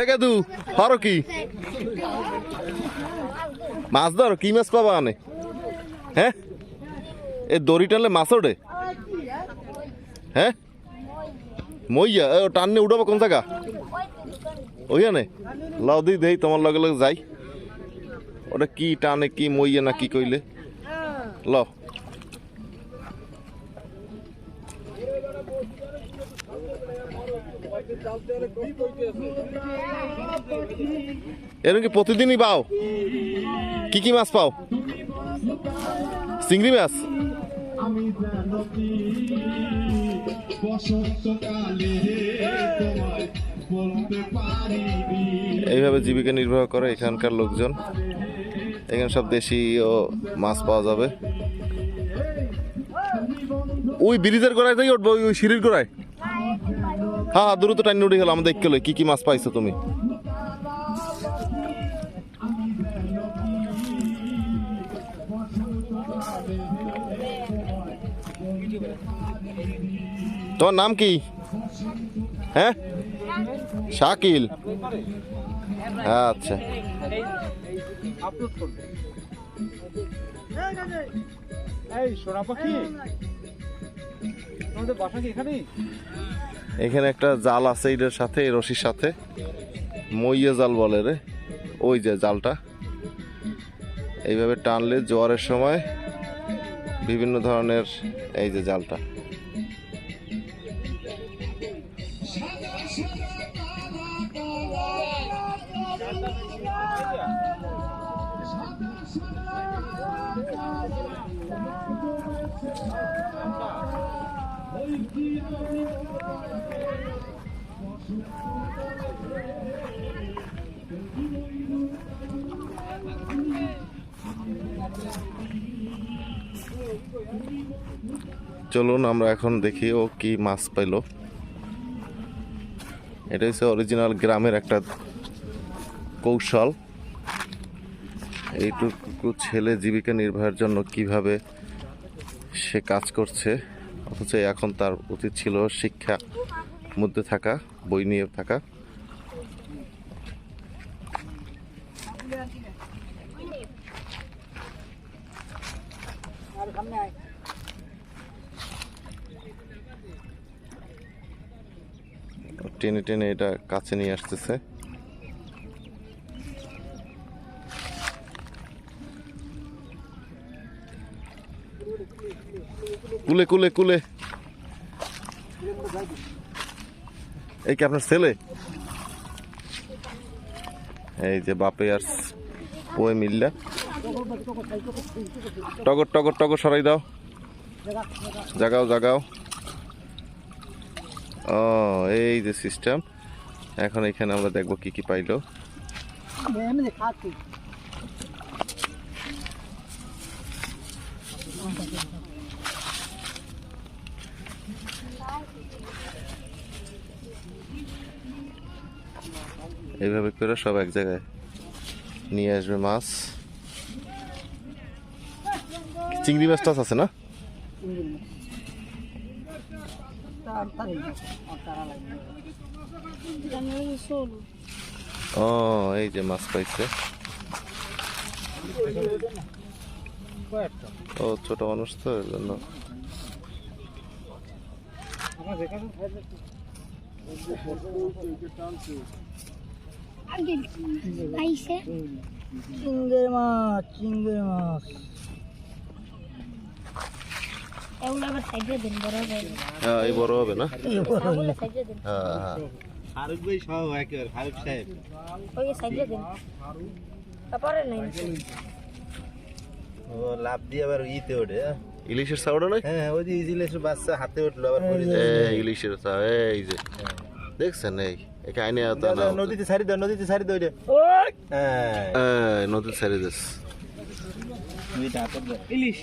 এ গেদু হরো কি? মাছ ধরো, কি মাছ পাবা আনে হ্যাঁ? এ দড়ি টানলে মাছ ওঠে? হ্যাঁ? মইয়া ও টানলে উঠাবো কোন জায়গা? ওইখানে? লাউ দি, দেই, তোমার লগে লগে যাই। ওটা কি টানে, কি মইয়া না কি কইলে? ল এরকম কি প্রতিদিনই পাও কি কি মাছ পাও চিংড়ি মাছ এইভাবে জীবিকা নির্বাহ করে এখানকার লোকজন এখানে সব দেশি ও মাছ পাওয়া যাবে ওই ব্রিজের গোড়ায় যাই উঠবো ওই- ওই সিঁড়ির গোড়ায় হ্যাঁ হ্যাঁ দ্রুত টাইম উঠে গেল আমাদের দেখতে কি কি মাছ পাইছো তুমি তোমার নাম কি হ্যাঁ শাকিল আচ্ছা এই সোনা পাখি তোমাদের বাসা কি এখানেই এখানে একটা জাল আছে এটার সাথে রশির সাথে। মইয়া জাল বলে রে। ওই যে জালটা। এইভাবে টানলে জোয়ারের সময় বিভিন্ন ধরনের এই যে জালটা। চলুন, আমরা এখন দেখি ও কি মাছ পাইলো। এটা হচ্ছে অরিজিনাল গ্রামের একটা কৌশল। এইটুকু ছেলে জীবিকা নির্বাহের জন্য কীভাবে সে কাজ করছে। অথচ এখন তার উচিত ছিল শিক্ষা মধ্যে থাকা, বই নিয়ে থাকা। টেনে টেনে এটা কাছে নিয়ে আসতেছে। কুলে কুলে কুলে। এই কি আপনার ছেলে? এই যে বাপে আর পোয়ে মিল্লা। টগর টগর টগর সরাই দাও। জাগাও জাগাও। ও, এই যে সিস্টেম। এখন এখানে আমরা দেখব কি কি পাইলো। এইভাবে করে সব এক জায়গায় নিয়ে আসবে মাছ। চিংড়ি মাছ টাছ আছে না? ও, এই যে মাছ পাইছে। ও, ছোট মানুষ তো এর জন্য। আমার চিংড়ি মাছ চিংড়ি মাছ। এগুলো আবার সাইডে দিন বড় হবে। হ্যাঁ এই বড় হবে না? এগুলো সাইডে দিন। হ্যাঁ হ্যাঁ। ফারুক ভাই সব একেবারে ফারুক সাহেব। ওই সাইডে দিন। তারপরে নাই। ও লাভ দিয়ে আবার ইতে ওঠে ইলিশের সাউডা নয় হ্যাঁ ওই যে ইজিলেসের বাচ্চা হাতে উঠল আবার ইলিশের সাউ এই যে। দেখছেন এই? একে আইনে আতা না নদীতে ছাড়ি দাও নদীতে ছাড়ি দাও হ্যাঁ নদীর সাইডে দিস। ইলিশ।